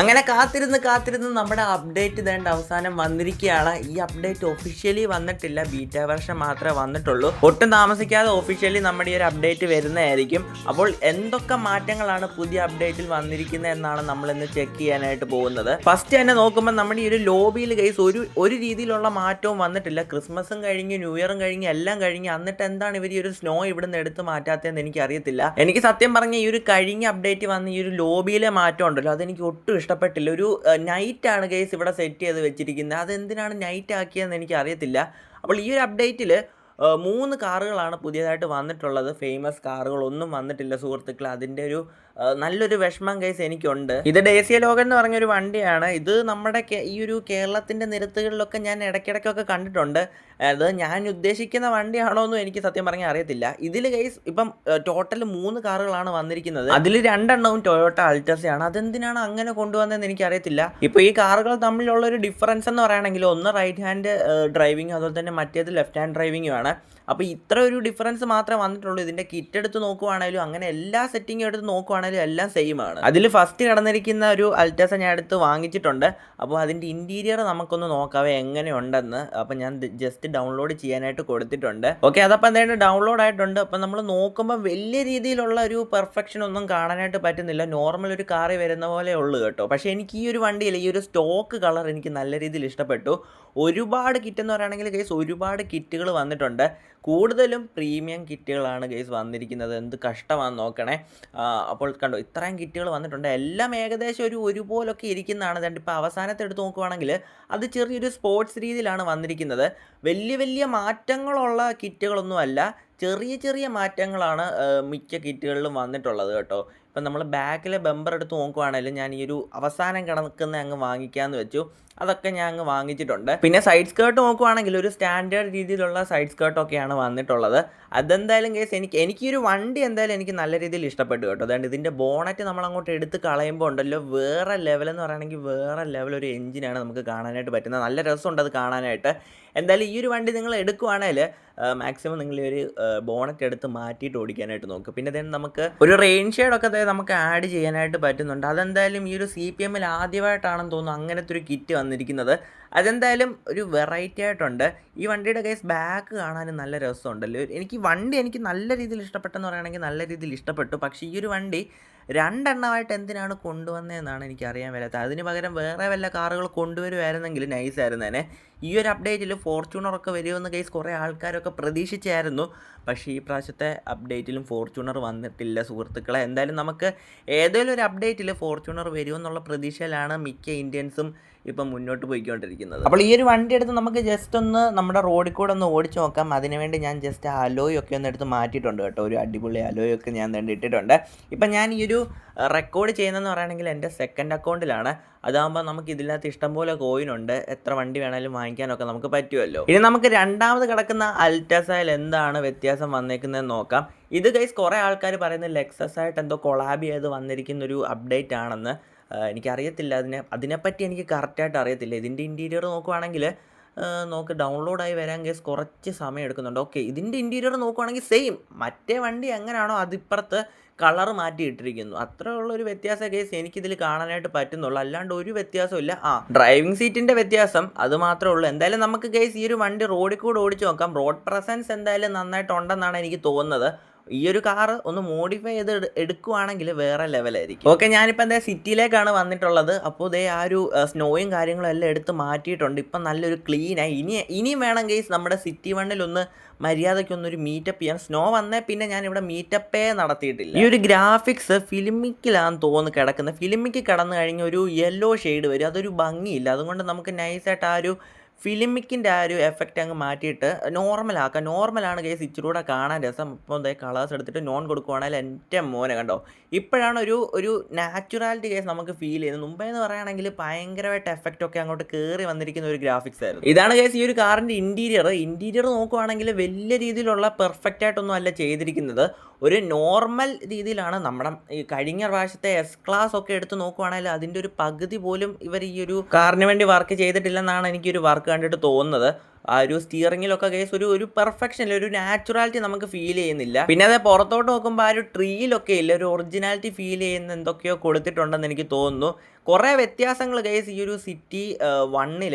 അങ്ങനെ കാത്തിരുന്ന് കാത്തിരുന്ന് നമ്മുടെ അപ്ഡേറ്റ് ഇതേണ്ട അവസാനം വന്നിരിക്കുകയാണ്. ഈ അപ്ഡേറ്റ് ഒഫീഷ്യലി വന്നിട്ടില്ല. ബീറ്റ വെർഷൻ മാത്രമേ വന്നിട്ടുള്ളൂ. ഒട്ടും താമസിക്കാതെ ഒഫീഷ്യലി നമ്മുടെ ഈ ഒരു അപ്ഡേറ്റ് വരുന്നതായിരിക്കും. അപ്പോൾ എന്തൊക്കെ മാറ്റങ്ങളാണ് പുതിയ അപ്ഡേറ്റിൽ വന്നിരിക്കുന്നത് എന്നാണ് നമ്മൾ ഇന്ന് ചെക്ക് ചെയ്യാനായിട്ട് പോകുന്നത്. ഫസ്റ്റ് തന്നെ നോക്കുമ്പോൾ നമ്മുടെ ഈ ഒരു ലോബിയിൽ കേസ് ഒരു ഒരു രീതിയിലുള്ള മാറ്റവും വന്നിട്ടില്ല. ക്രിസ്മസും കഴിഞ്ഞ് ന്യൂ ഇയറും കഴിഞ്ഞ് എല്ലാം കഴിഞ്ഞ് എന്നിട്ട് എന്താണ് ഇവർ ഈ ഒരു സ്നോ ഇവിടെ നിന്ന് എടുത്ത് മാറ്റാത്തതെന്ന് എനിക്ക് അറിയത്തില്ല എനിക്ക് സത്യം പറഞ്ഞ ഈ ഒരു കഴിഞ്ഞ അപ്ഡേറ്റ് വന്ന ഈ ഒരു ലോബിയിലെ മാറ്റം ഉണ്ടല്ലോ. അതെനിക്ക് ഒട്ടും ഇഷ്ടപ്പെട്ടില്ല. ഒരു നൈറ്റ് ആണ് കേസ് ഇവിടെ സെറ്റ് ചെയ്ത് വെച്ചിരിക്കുന്നത്. അതെന്തിനാണ് നൈറ്റ് ആക്കിയതെന്ന് എനിക്ക് അറിയത്തില്ല അപ്പോൾ ഈ ഒരു അപ്ഡേറ്റിൽ മൂന്ന് കാറുകളാണ് പുതിയതായിട്ട് വന്നിട്ടുള്ളത്. ഫേമസ് കാറുകളൊന്നും വന്നിട്ടില്ല സുഹൃത്തുക്കൾ അതിന്റെ ഒരു നല്ലൊരു വിഷമം കേസ് എനിക്കുണ്ട്. ഇത് ഡേസിയ ലോകൻ എന്ന് പറഞ്ഞൊരു വണ്ടിയാണ്. ഇത് നമ്മുടെ ഈ ഒരു കേരളത്തിന്റെ നിരത്തുകളിലൊക്കെ ഞാൻ ഇടയ്ക്കിടയ്ക്കൊക്കെ കണ്ടിട്ടുണ്ട്. അത് ഞാൻ ഉദ്ദേശിക്കുന്ന വണ്ടിയാണോ എന്നും എനിക്ക് സത്യം പറഞ്ഞാൽ അറിയത്തില്ല. ഇതിൽ ഗൈസ് ഇപ്പം ടോട്ടൽ മൂന്ന് കാറുകളാണ് വന്നിരിക്കുന്നത്. അതിൽ രണ്ടെണ്ണവും ടൊയോട്ട അൾട്ടസയാണ് അതെന്തിനാണ് അങ്ങനെ കൊണ്ടുവന്നതെന്ന് എനിക്ക് അറിയത്തില്ല ഇപ്പോൾ ഈ കാറുകൾ തമ്മിലുള്ള ഒരു ഡിഫറൻസ് എന്ന് പറയുകയാണെങ്കിൽ ഒന്ന് റൈറ്റ് ഹാൻഡ് ഡ്രൈവിംഗ് അതുപോലെ തന്നെ മറ്റേത് ലെഫ്റ്റ് ഹാൻഡ് ഡ്രൈവിംഗും ആണ്. അപ്പോൾ ഇത്ര ഒരു ഡിഫറൻസ് മാത്രമേ വന്നിട്ടുള്ളൂ. ഇതിന്റെ കിറ്റ് എടുത്ത് നോക്കുവാണെങ്കിലും അങ്ങനെ എല്ലാ സെറ്റിങ്ങും എടുത്ത് നോക്കുവാണെങ്കിലും എല്ലാം സെയിം ആണ്. അതിൽ ഫസ്റ്റ് കടന്നിരിക്കുന്ന ഒരു അൾട്ടസ ഞാൻ എടുത്ത് വാങ്ങിച്ചിട്ടുണ്ട്. അപ്പോൾ അതിന്റെ ഇന്റീരിയർ നമുക്കൊന്ന് നോക്കാവേ എങ്ങനെയുണ്ടെന്ന്. അപ്പോൾ ഞാൻ ജസ്റ്റ് ഡൗൺലോഡ് ചെയ്യാനായിട്ട് കൊടുത്തിട്ടുണ്ട്. ഓക്കെ അതപ്പോൾ എന്തായാലും ഡൗൺലോഡ് ആയിട്ടുണ്ട്. അപ്പം നമ്മൾ നോക്കുമ്പോൾ വലിയ രീതിയിലുള്ള ഒരു പെർഫെക്ഷൻ ഒന്നും കാണാനായിട്ട് പറ്റുന്നില്ല. നോർമൽ ഒരു കാറി വരുന്ന പോലെ ഉള്ളു കേട്ടോ. പക്ഷേ എനിക്ക് ഈ ഒരു വണ്ടിയിൽ ഈ ഒരു സ്റ്റോക്ക് കളർ എനിക്ക് നല്ല രീതിയിൽ ഇഷ്ടപ്പെട്ടു. ഒരുപാട് കിറ്റ് എന്ന് പറയുകയാണെങ്കിൽ കേസ് ഒരുപാട് കിറ്റുകൾ വന്നിട്ടുണ്ട്. കൂടുതലും പ്രീമിയം കിറ്റുകളാണ് ഗൈസ് വന്നിരിക്കുന്നത്. എന്ത് കഷ്ടമാണെന്ന് നോക്കണേ. അപ്പോൾ കണ്ടോ ഇത്രയും കിറ്റുകൾ വന്നിട്ടുണ്ട്. എല്ലാം ഏകദേശം ഒരു ഒരുപോലൊക്കെ ഇരിക്കുന്നതാണ്. അതുകൊണ്ട് ഇപ്പോൾ അവസാനത്തെ എടുത്ത് നോക്കുവാണെങ്കിൽ അത് ചെറിയൊരു സ്പോർട്സ് രീതിയിലാണ് വന്നിരിക്കുന്നത്. വലിയ വലിയ മാറ്റങ്ങളുള്ള കിറ്റുകളൊന്നുമല്ല ചെറിയ ചെറിയ മാറ്റങ്ങളാണ് മിക്ക കിറ്റുകളിലും വന്നിട്ടുള്ളത് കേട്ടോ. ഇപ്പം നമ്മൾ ബാക്കിലെ ബമ്പർ എടുത്ത് നോക്കുവാണെങ്കിലും ഞാൻ ഈ ഒരു അവസാനം കിടക്കുന്ന അങ്ങ് വാങ്ങിക്കാമെന്ന് വെച്ചു. അതൊക്കെ ഞാൻ അങ്ങ് വാങ്ങിച്ചിട്ടുണ്ട്. പിന്നെ സൈഡ് സ്കേർട്ട് നോക്കുവാണെങ്കിൽ ഒരു സ്റ്റാൻഡേർഡ് രീതിയിലുള്ള സൈഡ് സ്കേർട്ടൊക്കെയാണ് വന്നിട്ടുള്ളത്. അതെന്തായാലും കേസ് എനിക്ക് എനിക്ക് ഒരു വണ്ടി എന്തായാലും എനിക്ക് നല്ല രീതിയിൽ ഇഷ്ടപ്പെട്ടു കേട്ടോ. അതുകൊണ്ട് ഇതിന്റെ ബോണറ്റ് നമ്മൾ അങ്ങോട്ട് എടുത്ത് കളയുമ്പോൾ ഉണ്ടല്ലോ വേറെ ലെവലെന്ന് പറയുകയാണെങ്കിൽ വേറെ ലെവൽ ഒരു എഞ്ചിനാണ് നമുക്ക് കാണാനായിട്ട് പറ്റുന്നത്. നല്ല രസമുണ്ട് അത് കാണാനായിട്ട്. എന്തായാലും ഈ ഒരു വണ്ടി നിങ്ങൾ എടുക്കുവാണെങ്കിൽ മാക്സിമം നിങ്ങൾ ഒരു ബോണറ്റ് എടുത്ത് മാറ്റിയിട്ട് ഓടിക്കാനായിട്ട് നോക്കുക പിന്നെ then നമുക്ക് ഒരു റെയിൻ ഷെയ്ഡൊക്കെ നമുക്ക് ആഡ് ചെയ്യാനായിട്ട് പറ്റുന്നുണ്ട്. അതെന്തായാലും ഈ ഒരു സി പി എമ്മിൽ ആദ്യമായിട്ടാണെന്ന് തോന്നുന്നു. അങ്ങനത്തെ ഒരു കിറ്റ് വന്നിരിക്കുന്നത് അതെന്തായാലും ഒരു വെറൈറ്റി ആയിട്ടുണ്ട്. ഈ വണ്ടിയുടെ കേസ് ബാക്ക് കാണാനും നല്ല രസമുണ്ടല്ലോ. എനിക്ക് വണ്ടി എനിക്ക് നല്ല രീതിയിൽ ഇഷ്ടപ്പെട്ടെന്ന് പറയുകയാണെങ്കിൽ നല്ല രീതിയിൽ ഇഷ്ടപ്പെട്ടു. പക്ഷേ ഈ ഒരു വണ്ടി രണ്ടെണ്ണമായിട്ട് എന്തിനാണ് കൊണ്ടുവന്നതെന്നാണ് എനിക്ക് അറിയാൻ വരാത്തത് അതിന് പകരം വേറെ വല്ല കാറുകൾ കൊണ്ടുവരുമായിരുന്നെങ്കിൽ നൈസ് തന്നെ ഈ ഒരു അപ്ഡേറ്റിൽ ഫോർച്യൂണറൊക്കെ വരുമെന്ന് കേസ് കുറേ ആൾക്കാരൊക്കെ പ്രതീക്ഷിച്ചായിരുന്നു. പക്ഷേ ഈ പ്രാവശ്യത്തെ അപ്ഡേറ്റിലും ഫോർച്യൂണർ വന്നിട്ടില്ല സുഹൃത്തുക്കളെ. എന്തായാലും നമുക്ക് ഏതെങ്കിലും ഒരു അപ്ഡേറ്റിൽ ഫോർച്യൂണർ വരുമെന്നുള്ള പ്രതീക്ഷയിലാണ് മിക്ക ഇന്ത്യൻസും ഇപ്പം മുന്നോട്ട് പോയിക്കൊണ്ടിരിക്കുന്നത്. അപ്പോൾ ഈ ഒരു വണ്ടി എടുത്ത് നമുക്ക് ജസ്റ്റ് ഒന്ന് നമ്മുടെ റോഡിൽ കൂടെ ഒന്ന് ഓടിച്ചു നോക്കാം. അതിനുവേണ്ടി ഞാൻ ജസ്റ്റ് അലോയ് ഒക്കെ ഒന്ന് എടുത്ത് മാറ്റിയിട്ടുണ്ട് കേട്ടോ. ഒരു അടിപൊളി അലോയ് ഒക്കെ ഞാൻ തന്നെ ഇട്ടിട്ടുണ്ട്. ഇപ്പം ഞാൻ ഈ ഒരു റെക്കോർഡ് ചെയ്യുന്നതെന്ന് പറയുകയാണെങ്കിൽ എന്റെ സെക്കൻഡ് അക്കൗണ്ടിലാണ് അതാകുമ്പോൾ നമുക്ക് ഇതിനകത്ത് ഇഷ്ടംപോലെ കോയിനുണ്ട് എത്ര വണ്ടി വേണമെങ്കിലും വാങ്ങിക്കാനൊക്കെ നമുക്ക് പറ്റുമല്ലോ. ഇനി നമുക്ക് രണ്ടാമത് കിടക്കുന്ന അൽറ്റസയിൽ എന്താണ് വ്യത്യാസം വന്നേക്കുന്നതെന്ന് നോക്കാം. ഇത് ഗൈസ് കുറേ ആൾക്കാർ പറയുന്നത് ലെക്സസ് ആയിട്ട് എന്തോ കൊളാബ് ചെയ്ത് വന്നിരിക്കുന്ന ഒരു അപ്ഡേറ്റ് ആണെന്ന്. എനിക്കറിയത്തില്ല. അതിനെ അതിനെപ്പറ്റി എനിക്ക് കറക്റ്റായിട്ട് അറിയത്തില്ല. ഇതിന്റെ ഇന്റീരിയർ നോക്കുവാണെങ്കിൽ നോക്ക് ഡൗൺലോഡായി വരാൻ കേസ് കുറച്ച് സമയം എടുക്കുന്നുണ്ട്. ഓക്കെ ഇതിന്റെ ഇന്റീരിയർ നോക്കുവാണെങ്കിൽ സെയിം മറ്റേ വണ്ടി എങ്ങനെയാണോ അതിപ്പുറത്ത് കളർ മാറ്റിയിട്ടിരിക്കുന്നു. അത്ര ഉള്ള ഒരു വ്യത്യാസം കേസ് എനിക്കിതിൽ കാണാനായിട്ട് പറ്റുന്നുള്ളൂ. അല്ലാണ്ട് ഒരു വ്യത്യാസമില്ല ആ ഡ്രൈവിംഗ് സീറ്റിന്റെ വ്യത്യാസം അത് മാത്രമേ ഉള്ളൂ. എന്തായാലും നമുക്ക് കേസ് ഈ ഒരു വണ്ടി റോഡിൽ കൂടെ ഓടിച്ച് നോക്കാം. റോഡ് പ്രസൻസ് എന്തായാലും നന്നായിട്ടുണ്ടെന്നാണ് എനിക്ക് തോന്നുന്നത്. ഈ ഒരു കാറ് ഒന്ന് മോഡിഫൈ ചെയ്ത് എടു- എടുക്കുവാണെങ്കിൽ വേറെ ലെവലായിരിക്കും ഓക്കെ ഞാനിപ്പോൾ എന്താ സിറ്റിയിലേക്കാണ് വന്നിട്ടുള്ളത്. അപ്പോൾ ഇതേ ആ ഒരു സ്നോയും കാര്യങ്ങളും എല്ലാം എടുത്ത് മാറ്റിയിട്ടുണ്ട്. ഇപ്പം നല്ലൊരു ക്ലീനായി ഇനി ഇനിയും വേണമെങ്കിൽ നമ്മുടെ സിറ്റി വണ്ണിലൊന്ന് മര്യാദയ്ക്കൊന്നൊരു മീറ്റപ്പ് ചെയ്യാം സ്നോ വന്നേ പിന്നെ ഞാൻ ഇവിടെ മീറ്റപ്പേ നടത്തിയിട്ടില്ല. ഈ ഒരു ഗ്രാഫിക്സ് ഫിലിമിക്കിലാന്ന് തോന്നുന്നു കിടക്കുന്നത് ഫിലിമിക്ക് കിടന്നു കഴിഞ്ഞ ഒരു യെല്ലോ ഷെയ്ഡ് വരും. അതൊരു ഭംഗിയില്ല. അതുകൊണ്ട് നമുക്ക് നൈസായിട്ട് ആ ഒരു ഫിലിമിക്കിന്റെ ആ ഒരു എഫക്റ്റ് അങ്ങ് മാറ്റിയിട്ട് നോർമലാക്കാം. നോർമലാണ് കേസ് ഇച്ചിരി കൂടെ കാണാൻ രസം. ഇപ്പോൾ ദേ കളേഴ്സ് എടുത്തിട്ട് നോൺ കൊടുക്കുവാണെങ്കിൽ എന്റെ മോനെ കണ്ടോ. ഇപ്പോഴാണ് ഒരു ഒരു നാച്ചുറാലിറ്റി കേസ് നമുക്ക് ഫീൽ ചെയ്യുന്നത്. മുമ്പേ എന്ന് പറയുകയാണെങ്കിൽ ഭയങ്കരമായിട്ട് എഫക്റ്റ് ഒക്കെ അങ്ങോട്ട് കയറി വന്നിരിക്കുന്ന ഒരു ഗ്രാഫിക്സ് ആയിരുന്നു. ഇതാണ് കേസ് ഈ ഒരു കാറിന്റെ ഇന്റീരിയർ. ഇന്റീരിയർ നോക്കുവാണെങ്കിൽ വലിയ രീതിയിലുള്ള പെർഫെക്റ്റ് ആയിട്ടൊന്നും അല്ല ചെയ്തിരിക്കുന്നത്. ഒരു നോർമൽ രീതിയിലാണ് നമ്മുടെ ഈ കഴിഞ്ഞ പ്രാവശ്യത്തെ എസ് ക്ലാസ് ഒക്കെ എടുത്ത് നോക്കുവാണെങ്കിൽ അതിന്റെ ഒരു പകുതി പോലും ഇവർ ഈ ഒരു കാറിന് വേണ്ടി വർക്ക് ചെയ്തിട്ടില്ലെന്നാണ് എനിക്കൊരു വർക്ക് കണ്ടിട്ട് തോന്നുന്നത്. ആ ഒരു സ്റ്റിയറിങ്ങിലൊക്കെ കേസ് ഒരു ഒരു പെർഫെക്ഷൻ ഒരു നാച്ചുറാലിറ്റി നമുക്ക് ഫീൽ ചെയ്യുന്നില്ല. പിന്നെ അത് പുറത്തോട്ട് നോക്കുമ്പോൾ ആ ഒരു ട്രീയിലൊക്കെ ഇല്ല ഒരു ഒറിജിനാലിറ്റി ഫീൽ ചെയ്യുന്ന എന്തൊക്കെയോ കൊടുത്തിട്ടുണ്ടെന്ന് എനിക്ക് തോന്നുന്നു. കുറേ വ്യത്യാസങ്ങൾ കേസ് ഈ ഒരു സിറ്റി വണ്ണിൽ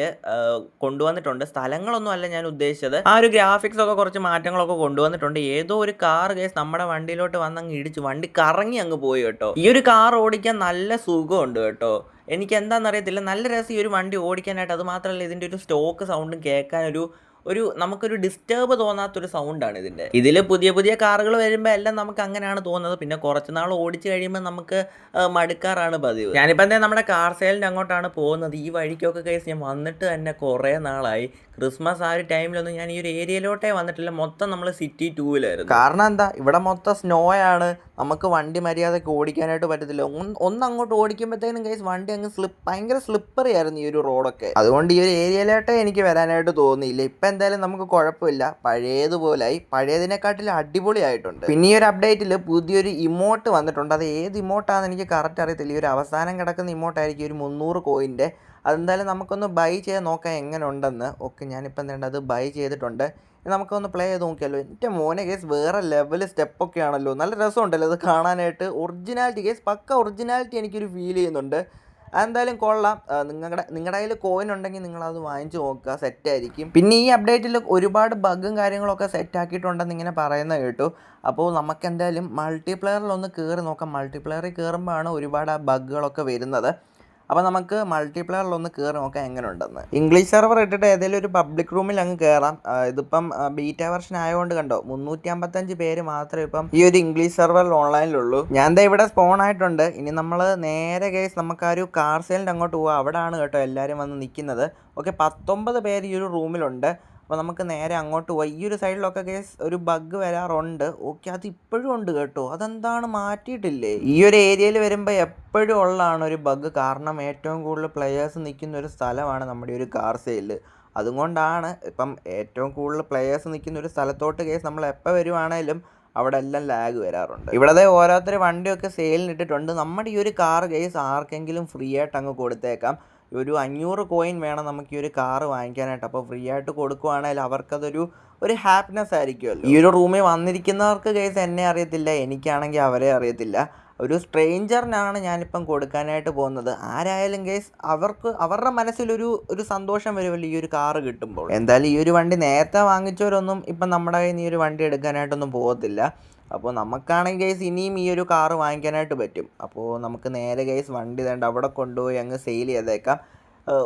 കൊണ്ടുവന്നിട്ടുണ്ട്. സ്ഥലങ്ങളൊന്നും അല്ല ഞാൻ ഉദ്ദേശിച്ചത്. ആ ഒരു ഗ്രാഫിക്സ് ഒക്കെ കുറച്ച് മാറ്റങ്ങളൊക്കെ കൊണ്ടുവന്നിട്ടുണ്ട്. ഏതോ ഒരു കാർ കേസ് നമ്മുടെ വണ്ടിയിലോട്ട് വന്നങ്ങ് ഇടിച്ച് വണ്ടി കറങ്ങി അങ്ങ് പോയി കേട്ടോ. ഈ ഒരു കാർ ഓടിക്കാൻ നല്ല സുഖമുണ്ട് കേട്ടോ. എനിക്ക് എന്താണെന്ന് അറിയത്തില്ല നല്ല രസം ഈ ഒരു വണ്ടി ഓടിക്കാനായിട്ട്. അത് മാത്രമല്ല ഇതിന്റെ ഒരു സ്റ്റോക്ക് സൗണ്ടും കേൾക്കാൻ ഒരു Edo ഒരു നമുക്കൊരു ഡിസ്റ്റർബ് തോന്നാത്തൊരു സൗണ്ടാണ് ഇതിന്റെ. ഇതിൽ പുതിയ പുതിയ കാറുകൾ വരുമ്പോൾ എല്ലാം നമുക്ക് അങ്ങനെയാണ് തോന്നുന്നത്. പിന്നെ കുറച്ച് നാൾ ഓടിച്ച് കഴിയുമ്പോൾ നമുക്ക് മടുക്കാറാണ് പതിവ്. ഞാനിപ്പോൾ എന്താ നമ്മുടെ കാർ സെയിലിന്റെ അങ്ങോട്ടാണ് പോകുന്നത്. ഈ വഴിക്കൊക്കെ കേസ് ഞാൻ വന്നിട്ട് തന്നെ കുറേ നാളായി. ക്രിസ്മസ് ആ ഒരു ടൈമിലൊന്നും ഞാൻ ഈ ഒരു ഏരിയയിലോട്ടേ വന്നിട്ടില്ല. മൊത്തം നമ്മൾ സിറ്റി ടൂവിലായിരുന്നു കാരണം എന്താ? ഇവിടെ മൊത്തം സ്നോ ആണ്. നമുക്ക് വണ്ടി മര്യാദയ്ക്ക് ഓടിക്കാനായിട്ട് പറ്റത്തില്ല. ഒന്ന് അങ്ങോട്ട് ഓടിക്കുമ്പോഴത്തേനും കേസ് വണ്ടി അങ്ങ് സ്ലിപ്പ് ഭയങ്കര സ്ലിപ്പറി ആയിരുന്നു ഈ ഒരു റോഡൊക്കെ അതുകൊണ്ട് ഈ ഒരു ഏരിയയിലോട്ടേ എനിക്ക് വരാനായിട്ട് തോന്നിയില്ല. ഇപ്പം എന്തായാലും നമുക്ക് കുഴപ്പമില്ല. പഴയതുപോലായി. പഴയതിനെക്കാട്ടിലും അടിപൊളിയായിട്ടുണ്ട്. പിന്നെ ഈ ഒരു അപ്ഡേറ്റിൽ പുതിയൊരു ഇമോട്ട് വന്നിട്ടുണ്ട്. അത് ഏത് ഇമോട്ടാണെന്ന് എനിക്ക് കറക്റ്റ് അറിയത്തില്ല. ഈ ഒരു അവസാനം കിടക്കുന്ന ഇമോട്ടായിരിക്കും ഒരു മുന്നൂറ് കോയിന്റെ അതെന്തായാലും നമുക്കൊന്ന് ബൈ ചെയ്ത് നോക്കാം എങ്ങനെ ഉണ്ടെന്ന് ഓക്കെ ഞാനിപ്പോൾ എന്താ അത് ബൈ ചെയ്തിട്ടുണ്ട്. നമുക്കൊന്ന് പ്ലേ ചെയ്ത് നോക്കിയാലോ? എന്റെ മോനെ കേസ് വേറെ ലെവൽ സ്റ്റെപ്പൊക്കെ ആണല്ലോ. നല്ല രസമുണ്ടല്ലോ. അത് കാണാനായിട്ട്. ഒറിജിനാലിറ്റി കേസ് പക്ക ഒറിജിനാലിറ്റി എനിക്കൊരു ഫീൽ ചെയ്യുന്നുണ്ട്. അതെന്തായാലും കൊള്ളാം. നിങ്ങളുടെ നിങ്ങളുടെ കയ്യിൽ കോയിൻ ഉണ്ടെങ്കിൽ നിങ്ങളത് വാങ്ങിച്ച് നോക്കുക. സെറ്റ് ആയിരിക്കും. പിന്നെ ഈ അപ്ഡേറ്റിൽ ഒരുപാട് ബഗും കാര്യങ്ങളൊക്കെ സെറ്റ് ആക്കിയിട്ടുണ്ടെന്ന് ഇങ്ങനെ പറയുന്നത് കേട്ടു. അപ്പോൾ നമുക്ക് എന്തായാലും മൾട്ടിപ്ലെയറിലൊന്ന് കയറി നോക്കാം. മൾട്ടിപ്ലെയറിൽ കയറുമ്പോഴാണ് ഒരുപാട് ആ ബഗ്ഗുകളൊക്കെ വരുന്നത്. അപ്പോൾ നമുക്ക് മൾട്ടിപ്ലയറിലൊന്ന് കയറി നോക്കാം എങ്ങനെ ഉണ്ടെന്ന് ഇംഗ്ലീഷ് സെർവർ ഇട്ടിട്ട് ഏതെങ്കിലും ഒരു പബ്ലിക് റൂമിൽ അങ്ങ് കയറാം ഇതിപ്പം ബീറ്റ വെർഷൻ ആയതുകൊണ്ട് കണ്ടോ മുന്നൂറ്റി അമ്പത്തഞ്ച് പേര് മാത്രമേ ഇപ്പം ഈ ഒരു ഇംഗ്ലീഷ് സെർവറിൽ ഓൺലൈനിലുള്ളൂ ഞാൻ ദാ ഇവിടെ സ്പോൺ ആയിട്ടുണ്ട്. ഇനി നമ്മൾ നേരെ കേസ് നമുക്ക് ആ ഒരു കാർ സെയിലിന്റെ അങ്ങോട്ട് പോവാം. അവിടെയാണ് കേട്ടോ എല്ലാവരും വന്ന് നിൽക്കുന്നത് ഓക്കെ പത്തൊമ്പത് പേര് ഈ ഒരു റൂമിലുണ്ട് അപ്പോൾ നമുക്ക് നേരെ അങ്ങോട്ട് പോയി. ഈ ഒരു സൈഡിലൊക്കെ കേസ് ഒരു ബഗ് വരാറുണ്ട്. ഓക്കെ അത് ഇപ്പോഴും ഉണ്ട് കേട്ടോ. അതെന്താണ് മാറ്റിയിട്ടില്ലേ? ഈ ഒരു ഏരിയയിൽ വരുമ്പോൾ എപ്പോഴും ഉള്ളതാണ് ഒരു ബഗ് കാരണം ഏറ്റവും കൂടുതൽ പ്ലെയേഴ്സ് നിൽക്കുന്ന ഒരു സ്ഥലമാണ് നമ്മുടെ ഒരു കാർ സെയിൽ അതുകൊണ്ടാണ് ഇപ്പം ഏറ്റവും കൂടുതൽ പ്ലെയേഴ്സ് നിൽക്കുന്ന ഒരു സ്ഥലത്തോട്ട് കേസ് നമ്മൾ എപ്പോൾ വരുവാണേലും അവിടെ എല്ലാം ലാഗ് വരാറുണ്ട്. ഇവിടെ ഓരോരുത്തർ വണ്ടിയൊക്കെ സെയിലിന് ഇട്ടിട്ടുണ്ട്. നമ്മുടെ ഈ ഒരു കാർ കേസ് ആർക്കെങ്കിലും ഫ്രീ ആയിട്ട് അങ്ങ് കൊടുത്തേക്കാം. ഒരു അഞ്ഞൂറ് കോയിൻ വേണം നമുക്ക് ഈ ഒരു കാറ് വാങ്ങിക്കാനായിട്ട്. അപ്പോൾ ഫ്രീ ആയിട്ട് കൊടുക്കുവാണെങ്കിൽ അവർക്കതൊരു ഒരു ഹാപ്പിനെസ് ആയിരിക്കുമല്ലോ. ഈ ഒരു റൂമിൽ വന്നിരിക്കുന്നവർക്ക് കേസ് എന്നെ അറിയത്തില്ല എനിക്കാണെങ്കിൽ അവരെ അറിയത്തില്ല. ഒരു സ്ട്രേഞ്ചറിനാണ് ഞാനിപ്പം കൊടുക്കാനായിട്ട് പോകുന്നത്. ആരായാലും കേസ് അവർക്ക് അവരുടെ മനസ്സിലൊരു ഒരു സന്തോഷം വരുമല്ലോ ഈ ഒരു കാറ് കിട്ടുമ്പോൾ. എന്തായാലും ഈ ഒരു വണ്ടി നേരത്തെ വാങ്ങിച്ചവരൊന്നും ഇപ്പം നമ്മുടെ കയ്യിൽ നിന്ന് ഈ ഒരു വണ്ടി എടുക്കാനായിട്ടൊന്നും പോകത്തില്ല. അപ്പോൾ നമുക്കാണെങ്കിൽ ഗൈസ് ഇനിയും ഈ ഒരു കാറ് വാങ്ങിക്കാനായിട്ട് പറ്റും. അപ്പോൾ നമുക്ക് നേരെ ഗൈസ് വണ്ടി തേണ്ട അവിടെ കൊണ്ടുപോയി അങ്ങ് സെയിൽ ചെയ്തേക്കാം.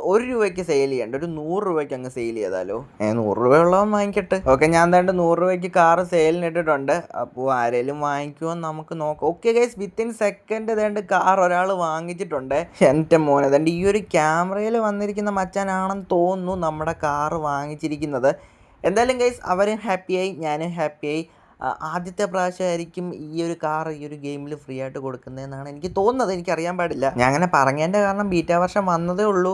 ഒരു രൂപയ്ക്ക് സെയിൽ ചെയ്യണ്ട ഒരു നൂറ് രൂപയ്ക്ക് അങ്ങ് സെയിൽ ചെയ്താലോ? ഏ നൂറ് രൂപ ഉള്ളവൻ വാങ്ങിക്കട്ടെ. ഓക്കെ ഞാൻ തേണ്ട നൂറ് രൂപയ്ക്ക് കാറ് സെയിലിന് ഇട്ടിട്ടുണ്ട്. അപ്പോൾ ആരെങ്കിലും വാങ്ങിക്കുമോ എന്ന് നമുക്ക് നോക്കാം. ഓക്കെ ഗൈസ് വിത്തിൻ സെക്കൻഡ് തേണ്ട കാർ ഒരാൾ വാങ്ങിച്ചിട്ടുണ്ട്. എന്റെ മോനെ തേണ്ട ഈ ഒരു ക്യാമറയിൽ വന്നിരിക്കുന്ന മച്ചാനാണെന്ന് തോന്നുന്നു നമ്മുടെ കാറ് വാങ്ങിച്ചിരിക്കുന്നത്. എന്തായാലും ഗൈസ് അവരും ഹാപ്പിയായി ഞാനും ഹാപ്പിയായി ആദ്യത്തെ പ്രാവശ്യമായിരിക്കും ഈ ഒരു കാർ ഈ ഒരു ഗെയിമിൽ ഫ്രീ ആയിട്ട് കൊടുക്കുന്നതെന്നാണ് എനിക്ക് തോന്നുന്നത്. എനിക്കറിയാൻ പാടില്ല. ഞാൻ അങ്ങനെ പറഞ്ഞതിന്റെ കാരണം ബീറ്റാ വർഷം വന്നതേ ഉള്ളൂ.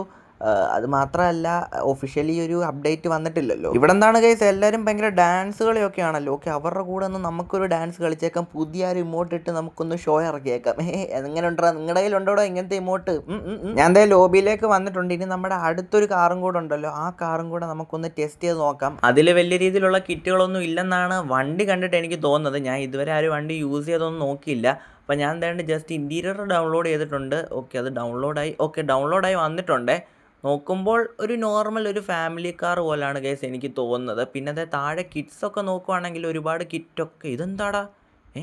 അത് മാത്രമല്ല ഒഫീഷ്യലി ഒരു അപ്ഡേറ്റ് വന്നിട്ടില്ലല്ലോ. ഇവിടെ എന്താണ് കേസ് എല്ലാവരും ഭയങ്കര ഡാൻസ് കളിയൊക്കെ ആണല്ലോ ഓക്കെ അവരുടെ കൂടെ ഒന്ന് നമുക്കൊരു ഡാൻസ് കളിച്ചേക്കാം. പുതിയ ഒരു ഇമോട്ട് ഇട്ട് നമുക്കൊന്ന് ഷോ ഇറക്കിയേക്കാം. എങ്ങനെ ഉണ്ടോ നിങ്ങളുടെ കയ്യിലുണ്ടോടോ ഇങ്ങനത്തെ ഇമോട്ട് ഞാൻ എന്തായാലും ലോബിയിലേക്ക് വന്നിട്ടുണ്ട്. ഇനി നമ്മുടെ അടുത്തൊരു കാറും കൂടെ ഉണ്ടല്ലോ. ആ കാറും കൂടെ നമുക്കൊന്ന് ടെസ്റ്റ് ചെയ്ത് നോക്കാം. അതിൽ വലിയ രീതിയിലുള്ള കിറ്റുകളൊന്നും ഇല്ലെന്നാണ് വണ്ടി കണ്ടിട്ട് എനിക്ക് തോന്നുന്നത്. ഞാൻ ഇതുവരെ ആ വണ്ടി യൂസ് ചെയ്തൊന്നും നോക്കിയില്ല. അപ്പോൾ ഞാൻ എന്തായാലും ജസ്റ്റ് ഇന്റീരിയർ ഡൗൺലോഡ് ചെയ്തിട്ടുണ്ട്. ഓക്കെ അത് ഡൗൺലോഡായി ഓക്കെ ഡൗൺലോഡായി വന്നിട്ടുണ്ട്. നോക്കുമ്പോൾ ഒരു നോർമൽ ഒരു ഫാമിലി കാർ പോലെയാണ് കേസ് എനിക്ക് തോന്നുന്നത്. പിന്നെ അത് താഴെ കിറ്റ്സ് ഒക്കെ നോക്കുവാണെങ്കിൽ ഒരുപാട് കിറ്റൊക്കെ ഇതെന്താടാ? ഏ?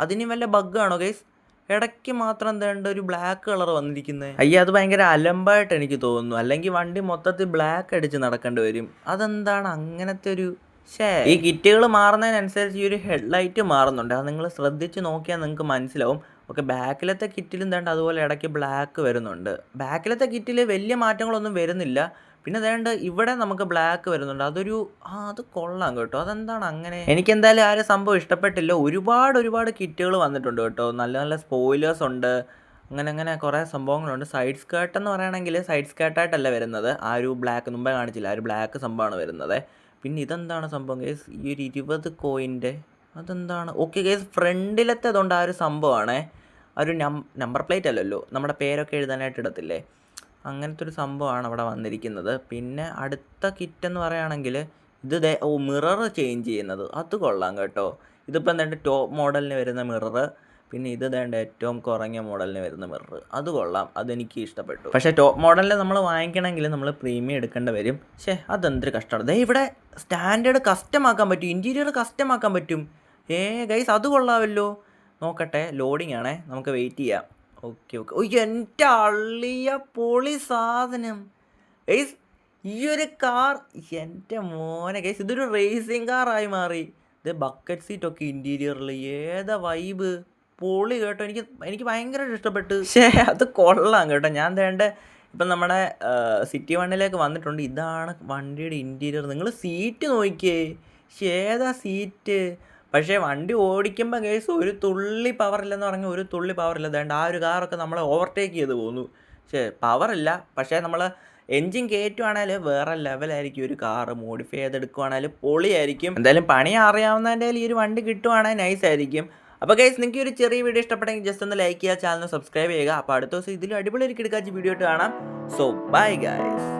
അതിന് വല്ല ബഗ്ഗാണോ കേസ് ഇടയ്ക്ക് മാത്രം എന്താണ്ട് ഒരു ബ്ലാക്ക് കളർ വന്നിരിക്കുന്നത് അയ്യ അത് ഭയങ്കര അലമ്പായിട്ട് എനിക്ക് തോന്നുന്നു. അല്ലെങ്കിൽ വണ്ടി മൊത്തത്തിൽ ബ്ലാക്ക് അടിച്ച് നടക്കേണ്ടി വരും. അതെന്താണ് അങ്ങനത്തെ ഒരു ഷേ ഈ കിറ്റുകൾ മാറുന്നതിനനുസരിച്ച് ഈ ഒരു ഹെഡ്ലൈറ്റ് മാറുന്നുണ്ട്. അത് നിങ്ങൾ ശ്രദ്ധിച്ച് നോക്കിയാൽ നിങ്ങൾക്ക് മനസ്സിലാവും. ഓക്കെ ബാക്കിലത്തെ കിറ്റിലും തേണ്ട അതുപോലെ ഇടയ്ക്ക് ബ്ലാക്ക് വരുന്നുണ്ട്. ബാക്കിലത്തെ കിറ്റിൽ വലിയ മാറ്റങ്ങളൊന്നും വരുന്നില്ല. പിന്നെ തേണ്ട ഇവിടെ നമുക്ക് ബ്ലാക്ക് വരുന്നുണ്ട്. അതൊരു ആ അത് കൊള്ളാം കേട്ടോ. അതെന്താണ് അങ്ങനെ? എനിക്ക് എന്തായാലും ആ സംഭവം ഇഷ്ടപ്പെട്ടില്ല. ഒരുപാട് ഒരുപാട് കിറ്റുകൾ വന്നിട്ടുണ്ട് കേട്ടോ. നല്ല നല്ല സ്പോയിലേഴ്സ് ഉണ്ട്. അങ്ങനെ അങ്ങനെ കുറേ സംഭവങ്ങളുണ്ട്. സൈഡ് സ്കേർട്ട് എന്ന് പറയുകയാണെങ്കിൽ സൈഡ് സ്കേർട്ടായിട്ടല്ല വരുന്നത്. ആ ഒരു ബ്ലാക്ക് മുമ്പേ കാണിച്ചില്ല. ആ ഒരു ബ്ലാക്ക് സംഭവമാണ് വരുന്നത്. പിന്നെ ഇതെന്താണ് സംഭവം ഈ ഒരു ഇരുപത് കോയിന്റെ അതെന്താണ്? ഓക്കെ കേസ് ഫ്രണ്ടിലത്തേതുകൊണ്ട് ആ ഒരു സംഭവമാണേ. ആ ഒരു നമ്പർ പ്ലേറ്റ് അല്ലല്ലോ. നമ്മുടെ പേരൊക്കെ എഴുതാനായിട്ട് ഇടത്തില്ലേ? അങ്ങനത്തെ ഒരു സംഭവമാണ് അവിടെ വന്നിരിക്കുന്നത്. പിന്നെ അടുത്ത കിറ്റ് എന്ന് പറയുകയാണെങ്കിൽ ഇത് ദേ ഓ മിറർ ചേഞ്ച് ചെയ്യുന്നത്. അത് കൊള്ളാം കേട്ടോ. ഇതിപ്പോൾ എന്താണ്ട് ടോപ്പ് മോഡലിന് വരുന്ന മിറർ പിന്നെ ഇത് വേണ്ട ഏറ്റവും കുറഞ്ഞ മോഡലിന് വരുന്ന മിറർ അത് കൊള്ളാം. അതെനിക്ക് ഇഷ്ടപ്പെട്ടു. പക്ഷേ ടോപ്പ് മോഡലിൽ നമ്മൾ വാങ്ങിക്കണമെങ്കിൽ നമ്മൾ പ്രീമിയം എടുക്കേണ്ടി വരും. പക്ഷേ അതെന്തൊരു കഷ്ടമാണ്. ദേ ഇവിടെ സ്റ്റാൻഡേർഡ് കസ്റ്റം ആക്കാൻ പറ്റും. ഇന്റീരിയർ കസ്റ്റം ആക്കാൻ പറ്റും. ഏ ഗൈസ് അത് കൊള്ളാമല്ലോ. നോക്കട്ടെ ലോഡിംഗ് ആണേ. നമുക്ക് വെയിറ്റ് ചെയ്യാം. ഓക്കെ ഓക്കെ ഓ എന്റെ അള്ളിയ പൊളി സാധനം. ഗൈസ് ഈ ഒരു കാർ എന്റെ മോനെ ഗൈസ് ഇതൊരു റേസിംഗ് കാറായി മാറി. ഇത് ബക്കറ്റ് സീറ്റൊക്കെ ഇന്റീരിയറിൽ ഏതാ വൈബ് പൊളി കേട്ടോ. എനിക്ക് എനിക്ക് ഭയങ്കരമായിട്ട് ഇഷ്ടപ്പെട്ടു. പക്ഷേ അത് കൊള്ളാം കേട്ടോ. ഞാൻ വേണ്ട ഇപ്പം നമ്മുടെ സിറ്റി വണ്ണിലേക്ക് വന്നിട്ടുണ്ട്. ഇതാണ് വണ്ടിയുടെ ഇന്റീരിയർ നിങ്ങൾ സീറ്റ് നോക്കിയേ. ശ്ശേ, ഏതാ സീറ്റ് പക്ഷേ വണ്ടി ഓടിക്കുമ്പോൾ കേസ് ഒരു തുള്ളി പവറില്ലെന്ന് പറഞ്ഞാൽ ഒരു തുള്ളി പവറില്ല വേണ്ട ആ ഒരു കാറൊക്കെ നമ്മളെ ഓവർടേക്ക് ചെയ്ത് പോകുന്നു പക്ഷേ പവറില്ല പക്ഷേ നമ്മൾ എൻജിൻ കയറ്റുവാണെങ്കിൽ വേറെ ലെവലായിരിക്കും ഒരു കാറ് മോഡിഫൈ ചെയ്തെടുക്കുവാണെങ്കിൽ പൊളിയായിരിക്കും. എന്തായാലും പണി അറിയാവുന്നതിന്റെ ഈ ഒരു വണ്ടി കിട്ടുവാണെങ്കിൽ നൈസ് ആയിരിക്കും. അപ്പോൾ ഗൈസ് നിങ്ങൾക്ക് ഒരു ചെറിയ വീഡിയോ ഇഷ്ടപ്പെട്ടെങ്കിൽ ജസ്റ്റ് ഒന്ന് ലൈക്ക് ചെയ്യുക ചാനൽ സബ്സ്ക്രൈബ് ചെയ്യുക. അപ്പോൾ അടുത്ത ദിവസം ഇതിലും അടിപൊളി ഒരു കിടക്കാച്ച വീഡിയോ ആയിട്ട് കാണാം. So bye guys